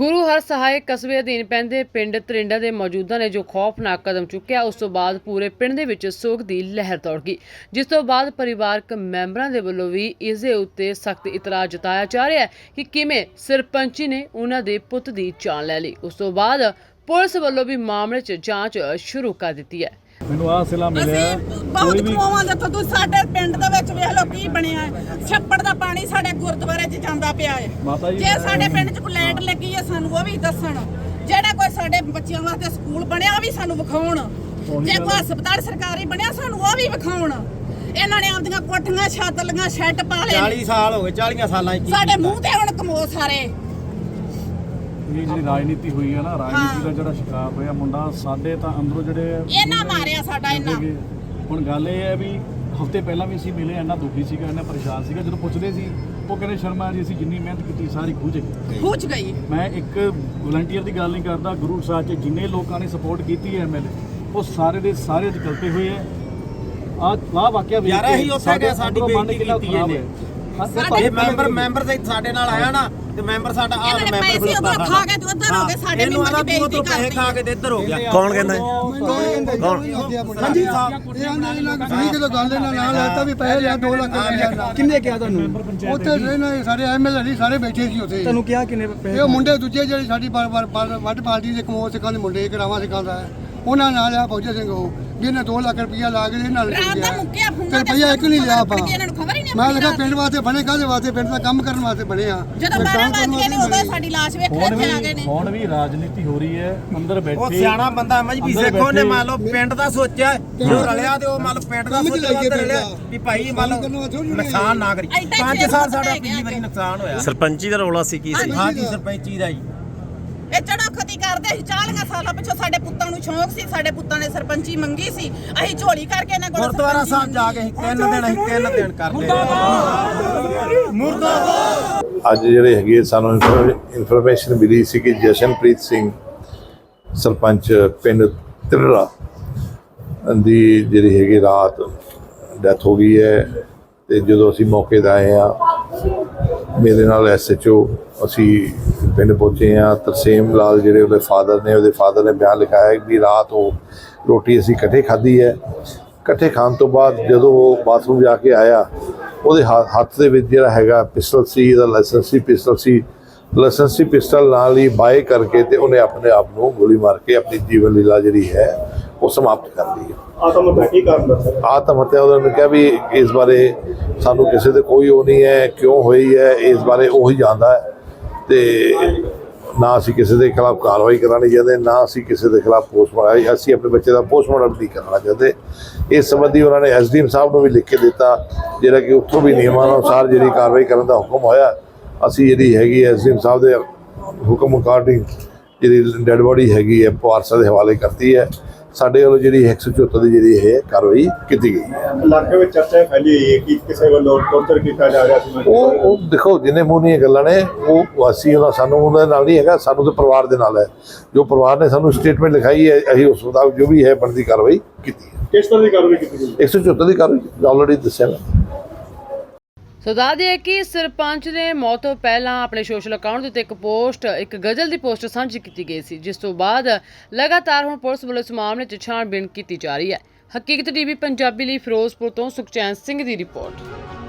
ਗੁਰੂ ਹਰ ਸਹਾਇਕ ਕਸਬੇ ਅਧੀਨ ਪੈਂਦੇ ਪਿੰਡ ਤਰਿੰਡਾ ਦੇ ਮੌਜੂਦਾ ਨੇ ਜੋ ਖੌਫਨਾਕ ਕਦਮ ਚੁੱਕਿਆ, ਉਸ ਤੋਂ ਬਾਅਦ ਪੂਰੇ ਪਿੰਡ ਦੇ ਵਿੱਚ ਸੋਗ ਦੀ ਲਹਿਰ ਦੌੜ ਗਈ। ਜਿਸ ਤੋਂ ਬਾਅਦ ਪਰਿਵਾਰਕ ਮੈਂਬਰਾਂ ਦੇ ਵੱਲੋਂ ਵੀ ਇਸ ਦੇ ਉੱਤੇ ਸਖਤ ਇਤਰਾਜ਼ ਜਤਾਇਆ ਜਾ ਰਿਹਾ ਹੈ ਕਿ ਕਿਵੇਂ ਸਰਪੰਚੀ ਨੇ ਉਹਨਾਂ ਦੇ ਪੁੱਤ ਦੀ ਜਾਨ ਲੈ ਲਈ। ਉਸ ਤੋਂ ਬਾਅਦ ਪੁਲਿਸ ਵੱਲੋਂ ਵੀ ਮਾਮਲੇ 'ਚ ਜਾਂਚ ਸ਼ੁਰੂ ਕਰ ਦਿੱਤੀ ਹੈ। ਮੈਨੂੰ ਆਹ ਸਿਲਾ ਮਿਲਿਆ। ਅਸੀਂ ਬਹੁਤ ਖਵਾਵਾਂ ਦੇ ਤੂੰ ਸਾਡੇ ਪਿੰਡ ਦੇ ਵਿੱਚ ਵੇਖ ਲਓ ਕੀ ਬਣਿਆ ਹੈ। ਛੱਪੜ ਦਾ ਪਾਣੀ ਸਾਡੇ ਗੁਰਦੁਆਰੇ 'ਚ ਜਾਂਦਾ ਪਿਆ ਹੈ। ਮਾਤਾ ਜੀ ਜੇ ਸਾਡੇ ਪਿੰਡ 'ਚ ਕੋਈ ਲਾਈਟ ਲੱਗੀ ਹੈ ਸਾਨੂੰ ਉਹ ਵੀ ਦੱਸਣ। ਜਿਹੜਾ ਕੋਈ ਸਾਡੇ ਬੱਚਿਆਂ ਵਾਸਤੇ ਸਕੂਲ ਬਣਿਆ ਉਹ ਵੀ ਸਾਨੂੰ ਵਿਖਾਉਣ। ਜੇ ਕੋਈ ਹਸਪਤਾਲ ਸਰਕਾਰੀ ਬਣਿਆ ਸਾਨੂੰ ਉਹ ਵੀ ਵਿਖਾਉਣ। ਇਹਨਾਂ ਨੇ ਆਪਦੀਆਂ ਕੋਠੀਆਂ ਛੱਤ ਲੀਆਂ ਸ਼ੈੱਡ ਪਾ ਲਏ। 40 ਸਾਲ ਹੋ ਗਏ 40 ਸਾਲਾਂ ਚ ਕੀ ਸਾਡੇ ਕੀਤਾ? ਮੂੰਹ ਤੇ ਹੁਣ ਕਮੋ ਸਾਰੇ ਇਹ ਜਿਹੜੀ ਰਾਜਨੀਤੀ ਹੋਈ ਹੈ ਨਾ ਰਾਜਨੀਤੀ ਦਾ ਜਿਹੜਾ ਸ਼ਿਕਾਰ ਹੋਇਆ ਮੁੰਡਾ ਸਾਡੇ ਤਾਂ ਅੰਦਰੋਂ ਜਿਹੜੇ ਇਹਨਾਂ ਮਾਰਿਆ ਸਾਡਾ ਇਹਨਾਂ। ਹੁਣ ਗੱਲ ਇਹ ਹੈ ਵੀ ਹਫ਼ਤੇ ਪਹਿਲਾਂ ਵੀ ਅਸੀਂ ਮਿਲੇ ਇੰਨਾ ਦੁਖੀ ਸੀਗਾ ਇੰਨਾ ਪਰੇਸ਼ਾਨ ਸੀਗਾ ਜਦੋਂ ਪੁੱਛਦੇ ਸੀ ਉਹ ਕਹਿੰਦੇ ਸ਼ਰਮਾ ਜੀ ਅਸੀਂ ਜਿੰਨੀ ਮਿਹਨਤ ਕੀਤੀ ਸਾਰੀ ਖੂਜ ਗਈ। ਖੂਚ ਗਈ। ਮੈਂ ਇੱਕ ਵਲੰਟੀਅਰ ਦੀ ਗੱਲ ਨਹੀਂ ਕਰਦਾ ਗੁਰੂ ਸਾਹਿਬ 'ਚ ਜਿੰਨੇ ਲੋਕਾਂ ਨੇ ਸਪੋਰਟ ਕੀਤੀ ਹੈ ਐਮਐਲਏ ਉਹ ਸਾਰੇ ਦੇ ਸਾਰੇ ਨਿਕਲਤੇ ਹੋਏ ਹੈ। ਆ ਆ ਵਾਕਿਆ ਵੇਖ ਯਾਰ ਅਸੀਂ ਉੱਥੇ ਸਾਡੇ ਗਏ, ਬੇਇੱਜ਼ਤੀ ਕੀਤੀ ਇਹਨੇ। ਸਾਡੇ ਮੈਂਬਰ ਮੈਂਬਰ ਦੇ ਸਾਡੇ ਨਾਲ ਆਇਆ ਨਾ ਤੇ ਮੈਂਬਰ ਸਾਡਾ ਆਹ ਇਹਨਾਂ ਨੇ ਮੈਂਬਰ ਪੈਸੇ ਉਧਰ ਖਲੋਤਾ ਖਾ ਕੇ ਤੇ ਉੱਧਰ ਹੋ ਗਏ ਸਾਡੇ ਇਹਨੂੰ ਮੈਂਬਰ ਦੀ ਆਦਾ ਤੂੰ ਬੇਇੱਜ਼ਤੀ ਪੈਸੇ ਖਾ ਕੇ ਤੇ ਇੱਧਰ ਹੋ ਗਿਆ। ਕੌਣ ਕਹਿੰਦਾ ਹੈ? ਹਾਂਜੀ ਸਾਹਿਬ ਇਹ ਆਂਦੇ ਇਹਨਾਂ ਨੂੰ ਤੁਸੀਂ ਕਿਦੋਂ ਗੱਲ ਇਹਨਾਂ ਨਾਲ ਲੈਤਾ ਵੀ ਪੈਸੇ ਲਿਆ 2 ਲੱਖ ਰੁਪਏ ਕਿੰਨੇ ਕਿਹਾ ਤੁਹਾਨੂੰ? ਉੱਥੇ ਰਹਿਣਾ ਸਾਰੇ ਐਮਐਲਏ ਨਹੀਂ ਸਾਰੇ ਬੈਠੇ ਸੀ ਉੱਥੇ। ਤੁਹਾਨੂੰ ਕਿਹਾ ਕਿੰਨੇ ਪੈਸੇ ਇਹ ਮੁੰਡੇ ਦੂਜੇ ਜਿਹੜੇ ਸਾਡੀ ਬਾਰ ਬਾਰ ਵੱਡ ਪਾਰਟੀ ਦੇ ਕਮੋ ਸਿੱਖਾਂ ਦੇ ਮੁੰਡੇ ਕਰਾਵਾ ਸਿੱਖਾਂ ਦਾ। ਹੈ। ਉਹਨਾਂ ਨਾਲ ਆ ਫੌਜੀ ਸਿੰਘ ਉਹ ਵੀ ਇਹਨੇ 2 ਲੱਖ ਰੁਪਇਆ ਲਾ ਕੇ ਇਹਨਾਂ ਨਾਲ ਰਾਤ ਦਾ ਮੁੱਕਿਆ ਫੋਨ ਤੇ ਰੁਪਇਆ ਇੱਕ ਨਹੀਂ ਲਿਆ ਆਪਾਂ। ਇਹਨਾਂ ਨੂੰ ਖਬਰ ਮੈਂ ਲੱਗਾ ਰਾਤ। ਪਿੰਡ ਵਾਸਤੇ ਬਣੇ ਕਾਹਦੇ ਵਾਸਤੇ? ਪਿੰਡ ਦਾ ਕੰਮ ਕਰਨ ਵਾਸਤੇ ਬਣੇ ਆ। ਜਦੋਂ ਤੇ 12 ਕੰਮ ਵਜ ਕਰਨ ਗਏ ਨੇ ਵਾਸਤੇ ਉਦੋਂ ਬਣੇ। ਸਾਡੀ ਲਾਸ਼ ਵੇਖਣ ਹੁਣ ਇੱਥੇ ਆ ਵੀ ਗਏ ਨੇ। ਹੁਣ ਵੀ ਰਾਜਨੀਤੀ ਹੋ ਰਹੀ ਹੈ ਅੰਦਰ ਬੈਠੇ ਉਹ ਸਿਆਣਾ ਬੰਦਾ ਮਜਬੀ ਅੰਦਰ ਸੇਖੋ ਨੇ ਬੈਠੇ- ਮੰਨ ਲਓ ਪਿੰਡ ਦਾ ਸੋਚਿਆ ਜੋ ਰਲਿਆ ਤੇ ਉਹ ਮੰਨ ਲਓ ਪਿੰਡ ਦਾ ਕੰਮ ਚ ਸੋਚਿਆ ਰਲਿਆ। ਵੀ ਭਾਈ ਮੰਨ ਲਓ ਨੁਕਸਾਨ ਨਾ ਕਰੀ ਐਡਾ 5 ਚਿਰ ਸਾਲ ਸਾਡਾ ਪਿਛਲੀ ਵਾਰੀ ਨੁਕਸਾਨ ਹੋਇਆ। ਸਰਪੰਚੀ ਦਾ ਰੌਲਾ ਸੀ ਕੀ ਸੀ? ਹਾਂਜੀ ਸਰਪੰਚੀ ਦਾ ਜੀ। ਇਹ ਚੜਾ ਖਤੀ ਕਰਦੇ ਸੀ 40 ਸਾਲਾਂ ਪਿੱਛੋਂ ਸਾਡੇ ਪੁੱਤਾਂ ਨੂੰ ਸ਼ੌਂਕ ਸੀ ਸਾਡੇ ਪੁੱਤਾਂ ਨੇ ਸਰਪੰਚੀ ਮੰਗੀ ਸੀ ਅਸੀਂ ਝੋਲੀ ਕਰਕੇ ਇਹਨਾਂ ਕੋਲ ਗੁਰਦੁਆਰਾ ਸਾਹਿਬ ਜਾ ਕੇ ਅਸੀਂ ਤਿੰਨ ਦਿਨ ਅਸੀਂ ਤਿੰਨ ਦਿਨ ਕਰ ਲਏ ਮੁਰਦਾਬਾਦ! ਅੱਜ ਜਿਹੜੇ ਹੈਗੇ ਸਾਨੂੰ ਇਨਫੋਰਮੇਸ਼ਨ ਮਿਲੀ ਸੀ ਕਿ ਜਸ਼ਨਪ੍ਰੀਤ ਸਿੰਘ ਸਰਪੰਚ ਪਿੰਡ ਤਿਰੜਾ ਦੀ ਜਿਹੜੀ ਹੈਗੀ ਰਾਤ ਡੈਥ ਹੋ ਗਈ ਹੈ ਤੇ ਜਦੋਂ ਅਸੀਂ ਮੌਕੇ ਤੇ ਆਏ ਆ ਮੇਰੇ ਨਾਲ ਐਸਐਚਓ ਅਸੀਂ ਪਿੰਡ ਪਹੁੰਚੇ ਆ ਤਰਸੇਮ ਲਾਲ ਜਿਹੜੇ ਉਹਦੇ ਫਾਦਰ ਨੇ, ਉਹਦੇ ਫਾਦਰ ਨੇ ਬਿਆਨ ਲਿਖਾਇਆ ਕਿ ਰਾਤ ਉਹ ਰੋਟੀ ਅਸੀਂ ਇਕੱਠੇ ਖਾਧੀ ਹੈ। ਇਕੱਠੇ ਖਾਣ ਤੋਂ ਬਾਅਦ ਜਦੋਂ ਉਹ ਬਾਥਰੂਮ ਜਾ ਕੇ ਆਇਆ, ਉਹਦੇ ਹਾ- ਹੱਥ ਦੇ ਵਿੱਚ ਜਿਹੜਾ ਹੈਗਾ ਪਿਸਟਲ ਸੀ, ਇਹਦਾ ਲਾਇਸੈਂਸੀ ਪਿਸਟਲ ਸੀ। ਲਾਇਸੈਂਸੀ ਪਿਸਟਲ ਨਾਲ ਹੀ ਬਾਏ ਕਰਕੇ ਤੇ ਉਹਨੇ ਆਪਣੇ ਆਪ ਨੂੰ ਗੋਲੀ ਮਾਰ ਕੇ ਆਪਣੀ ਜੀਵਨ ਲੀਲਾ ਜਿਹੜੀ ਹੈ ਉਹ ਸਮਾਪਤ ਕਰ ਲਈ ਹੈ। ਆਤਮ ਹੱਤਿਆ ਕੀ ਕਾਰਨ ਆਤਮ ਹੱਤਿਆ ਉਹਨਾਂ ਨੇ ਕਿਹਾ ਵੀ ਇਸ ਬਾਰੇ ਸਾਨੂੰ ਕਿਸੇ ਤੇ ਕੋਈ ਉਹ ਨਹੀਂ ਹੈ ਕਿਉਂ ਹੋਈ ਹੈ ਇਸ ਬਾਰੇ ਉਹੀ ਜਾਣਦਾ ਹੈ। ਤੇ ਨਾ ਅਸੀਂ ਕਿਸੇ ਦੇ ਖਿਲਾਫ ਕਾਰਵਾਈ ਕਰਾਣੀ ਚਾਹੁੰਦੇ ਨਾ ਅਸੀਂ ਕਿਸੇ ਦੇ ਖਿਲਾਫ ਪੋਸਟਮਾਰਟਮ ਅਸੀਂ ਆਪਣੇ ਬੱਚੇ ਦਾ ਪੋਸਟਮਾਰਟਮ ਨਹੀਂ ਕਰਨਾ ਚਾਹੁੰਦੇ। ਇਸ ਸੰਬੰਧੀ ਉਹਨਾਂ ਨੇ ਐਸਡੀਐਮ ਸਾਹਿਬ ਨੂੰ ਵੀ ਲਿਖ ਕੇ ਦਿੱਤਾ ਜਿਹੜਾ ਕਿ ਉੱਥੋਂ ਵੀ ਨਿਯਮਾਂ ਅਨੁਸਾਰ ਜਿਹੜੀ ਕਾਰਵਾਈ ਕਰਨ ਦਾ ਹੁਕਮ ਹੋਇਆ ਅਸੀਂ ਜਿਹੜੀ ਹੈਗੀ ਐਸਡੀਐਮ ਸਾਹਿਬ ਦੇ ਹੁਕਮ ਅਕਾਰਡਿੰਗ ਜਿਹੜੀ ਡੈੱਡ ਬੋਡੀ ਹੈਗੀ ਹੈ ਪਾਰਸਾ ਦੇ ਹਵਾਲੇ ਕਰਤੀ ਹੈ। ਸਾਡੇ ਵੱਲੋਂ ਜਿਹੜੀ 174 ਦੀ ਜਿਹੜੀ ਹੈ ਕਾਰਵਾਈ ਕੀਤੀ ਗਈ ਹੈ। ਇਲਾਕੇ ਵਿੱਚ ਚਰਚਾ ਫੈਲੀ ਹੋਈ ਹੈ ਕਿ ਕਿਸੇ ਵੱਲੋਂ ਟੌਰਚਰ ਕੀਤਾ ਜਾ ਰਿਹਾ ਸੀ। ਉਹ ਉਹ ਦੇਖੋ ਜਿੰਨੇ ਮੂੰਹ ਗੱਲਾਂ ਨੇ ਉਹ ਅਸੀਂ ਉਹਨਾਂ ਸਾਨੂੰ ਉਹਨਾਂ ਨਾਲ ਨਹੀਂ ਹੈਗਾ ਸਾਨੂੰ ਤੇ ਪਰਿਵਾਰ ਦੇ ਨਾਲ ਹੈ। ਜੋ ਪਰਿਵਾਰ ਨੇ ਸਾਨੂੰ ਸਟੇਟਮੈਂਟ ਲਿਖਾਈ ਹੈ ਅਸੀਂ ਉਸ ਮੁਤਾਬਕ ਜੋ ਵੀ ਹੈ ਬਣਦੀ ਕਾਰਵਾਈ ਕੀਤੀ ਹੈ। ਕਿਸ ਤਰ੍ਹਾਂ ਦੀ ਕਾਰਵਾਈ ਕੀਤੀ ਗਈ? 174 ਦੀ ਕਾਰਵਾਈ ਆਲਰੇਡੀ ਦੱਸਿਆ ਮੈਂ। ਸੋ ਦੱਸ ਦਈਏ ਕਿ ਸਰਪੰਚ ਨੇ ਮੌਤ ਤੋਂ ਪਹਿਲਾਂ ਆਪਣੇ ਸੋਸ਼ਲ ਅਕਾਊਂਟ ਦੇ ਉੱਤੇ ਇੱਕ ਪੋਸਟ, ਇੱਕ ਗਜ਼ਲ ਦੀ ਪੋਸਟ ਸਾਂਝੀ ਕੀਤੀ ਗਈ ਸੀ, ਜਿਸ ਤੋਂ ਬਾਅਦ ਲਗਾਤਾਰ ਹੁਣ ਪੁਲਿਸ ਵੱਲੋਂ ਇਸ ਮਾਮਲੇ 'ਚ ਛਾਣਬੀਣ ਕੀਤੀ ਜਾ ਰਹੀ ਹੈ। ਹਕੀਕਤ ਟੀਵੀ ਪੰਜਾਬੀ ਲਈ ਫਿਰੋਜ਼ਪੁਰ ਤੋਂ ਸੁਖਚੈਨ ਸਿੰਘ ਦੀ ਰਿਪੋਰਟ।